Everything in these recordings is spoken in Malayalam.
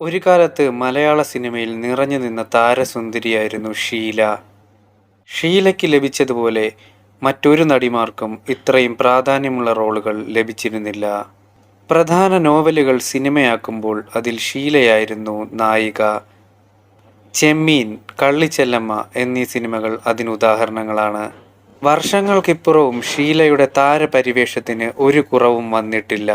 ഒരു കാലത്ത് മലയാള സിനിമയിൽ നിറഞ്ഞു നിന്ന താരസുന്ദരിയായിരുന്നു ഷീല. ഷീലയ്ക്ക് ലഭിച്ചതുപോലെ മറ്റൊരു നടിമാർക്കും ഇത്രയും പ്രാധാന്യമുള്ള റോളുകൾ ലഭിച്ചിരുന്നില്ല. പ്രധാന നോവലുകൾ സിനിമയാക്കുമ്പോൾ അതിൽ ഷീലയായിരുന്നു നായിക. ചെമ്മീൻ കള്ളിച്ചെല്ലമ്മ എന്നീ സിനിമകൾ അതിനുദാഹരണങ്ങളാണ് വർഷങ്ങൾക്കിപ്പുറവും ഷീലയുടെ താരപരിവേഷത്തിന് ഒരു കുറവും വന്നിട്ടില്ല.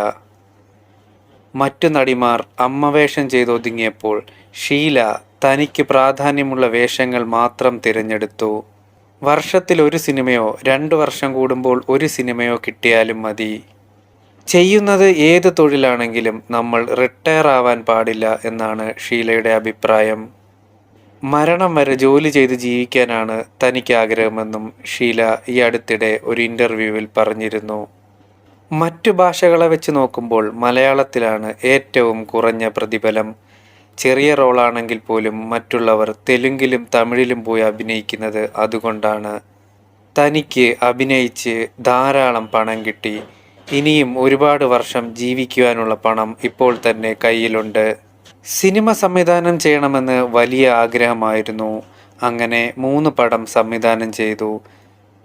മറ്റു നടിമാർ അമ്മവേഷം ചെയ്തൊതുങ്ങിയപ്പോൾ ഷീല തനിക്ക് പ്രാധാന്യമുള്ള വേഷങ്ങൾ മാത്രം തിരഞ്ഞെടുത്തു. വർഷത്തിൽ ഒരു സിനിമയോ രണ്ടു വർഷം കൂടുമ്പോൾ ഒരു സിനിമയോ കിട്ടിയാലും മതി. ചെയ്യുന്നത് ഏത് തൊഴിലാണെങ്കിലും നമ്മൾ റിട്ടയർ ആവാൻ പാടില്ല എന്നാണ് ഷീലയുടെ അഭിപ്രായം. മരണം വരെ ജോലി ചെയ്ത് ജീവിക്കാനാണ് തനിക്ക് ആഗ്രഹമെന്നും ഷീല ഈ അടുത്തിടെ ഒരു ഇന്റർവ്യൂവിൽ പറഞ്ഞിരുന്നു. മറ്റു ഭാഷകളെ വെച്ച് നോക്കുമ്പോൾ മലയാളത്തിലാണ് ഏറ്റവും കുറഞ്ഞ പ്രതിഫലം. ചെറിയ റോളാണെങ്കിൽ പോലും മറ്റുള്ളവർ തെലുങ്കിലും തമിഴിലും പോയി അഭിനയിക്കുന്നത് അതുകൊണ്ടാണ്. തനിക്ക് അഭിനയിച്ച് ധാരാളം പണം കിട്ടി. ഇനിയും ഒരുപാട് വർഷം ജീവിക്കുവാനുള്ള പണം ഇപ്പോൾ തന്നെ കയ്യിലുണ്ട്. സിനിമ സംവിധാനം ചെയ്യണമെന്ന് വലിയ ആഗ്രഹമായിരുന്നു. അങ്ങനെ മൂന്ന് പടം സംവിധാനം ചെയ്തു.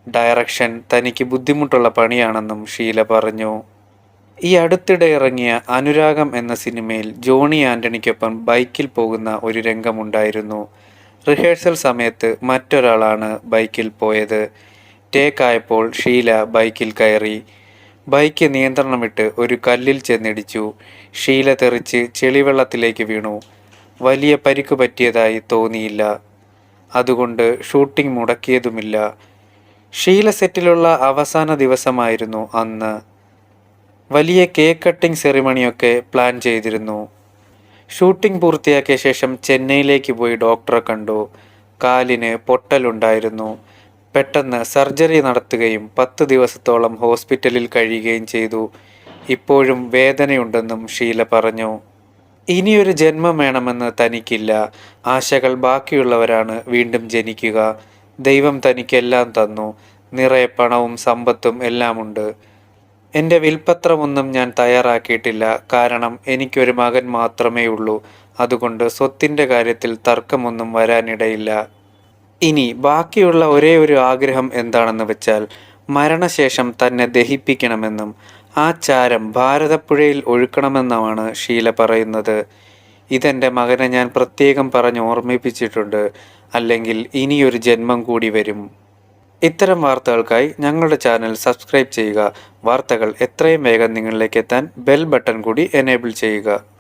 ഡയറക്ഷൻ തനിക്ക് ബുദ്ധിമുട്ടുള്ള പണിയാണെന്നും ഷീല പറഞ്ഞു. ഈ അടുത്തിടെ ഇറങ്ങിയ അനുരാഗം എന്ന സിനിമയിൽ ജോണി ആന്റണിക്കൊപ്പം ബൈക്കിൽ പോകുന്ന ഒരു രംഗമുണ്ടായിരുന്നു. റിഹേഴ്സൽ സമയത്ത് മറ്റൊരാളാണ് ബൈക്കിൽ പോയത്. ടേക്ക് ആയപ്പോൾ ഷീല ബൈക്കിൽ കയറി. ബൈക്ക് നിയന്ത്രണം വിട്ട് ഒരു കല്ലിൽ ചെന്നിടിച്ചു. ഷീല തെറിച്ച് ചെളിവെള്ളത്തിലേക്ക് വീണു. വലിയ പരിക്ക് പറ്റിയതായി തോന്നിയില്ല. അതുകൊണ്ട് ഷൂട്ടിംഗ് മുടക്കിയതുമില്ല. ഷീല സെറ്റിലുള്ള അവസാന ദിവസമായിരുന്നു അന്ന്. വലിയ കേക്ക് കട്ടിംഗ് സെറിമണിയൊക്കെ പ്ലാൻ ചെയ്തിരുന്നു. ഷൂട്ടിംഗ് പൂർത്തിയാക്കിയ ശേഷം ചെന്നൈയിലേക്ക് പോയി ഡോക്ടറെ കണ്ടു. കാലിന് പൊട്ടലുണ്ടായിരുന്നു. പെട്ടെന്ന് സർജറി നടത്തുകയും പത്ത് ദിവസത്തോളം ഹോസ്പിറ്റലിൽ കഴിയുകയും ചെയ്തു. ഇപ്പോഴും വേദനയുണ്ടെന്നും ഷീല പറഞ്ഞു. ഇനിയൊരു ജന്മം വേണമെന്ന് തനിക്കില്ല. ആശകൾ ബാക്കിയുള്ളവരാണ് വീണ്ടും ജനിക്കുക. ദൈവം തനിക്കെല്ലാം തന്നു. നിറയെ പണവും സമ്പത്തും എല്ലാമുണ്ട്. എന്റെ വിൽപ്പത്രമൊന്നും ഞാൻ തയ്യാറാക്കിയിട്ടില്ല. കാരണം എനിക്കൊരു മകൻ മാത്രമേ ഉള്ളൂ അതുകൊണ്ട് സ്വത്തിന്റെ കാര്യത്തിൽ തർക്കമൊന്നും വരാനിടയില്ല. ഇനി ബാക്കിയുള്ള ഒരേ ഒരു ആഗ്രഹം എന്താണെന്ന് വെച്ചാൽ മരണശേഷം തന്നെ ദഹിപ്പിക്കണമെന്നും ആ ചാരം ഭാരതപ്പുഴയിൽ ഒഴുക്കണമെന്നുമാണ് ഷീല പറയുന്നത്. ഇതെന്റെ മകനെ ഞാൻ പ്രത്യേകം പറഞ്ഞ് ഓർമ്മിപ്പിച്ചിട്ടുണ്ട്. അല്ലെങ്കിൽ ഇനിയൊരു ജന്മം കൂടി വരും. ഇത്തരം വാർത്തകൾക്കായി ഞങ്ങളുടെ ചാനൽ സബ്സ്ക്രൈബ് ചെയ്യുക. വാർത്തകൾ എത്രയും വേഗം നിങ്ങളിലേക്ക് എത്താൻ ബെൽ ബട്ടൺ കൂടി എനേബിൾ ചെയ്യുക.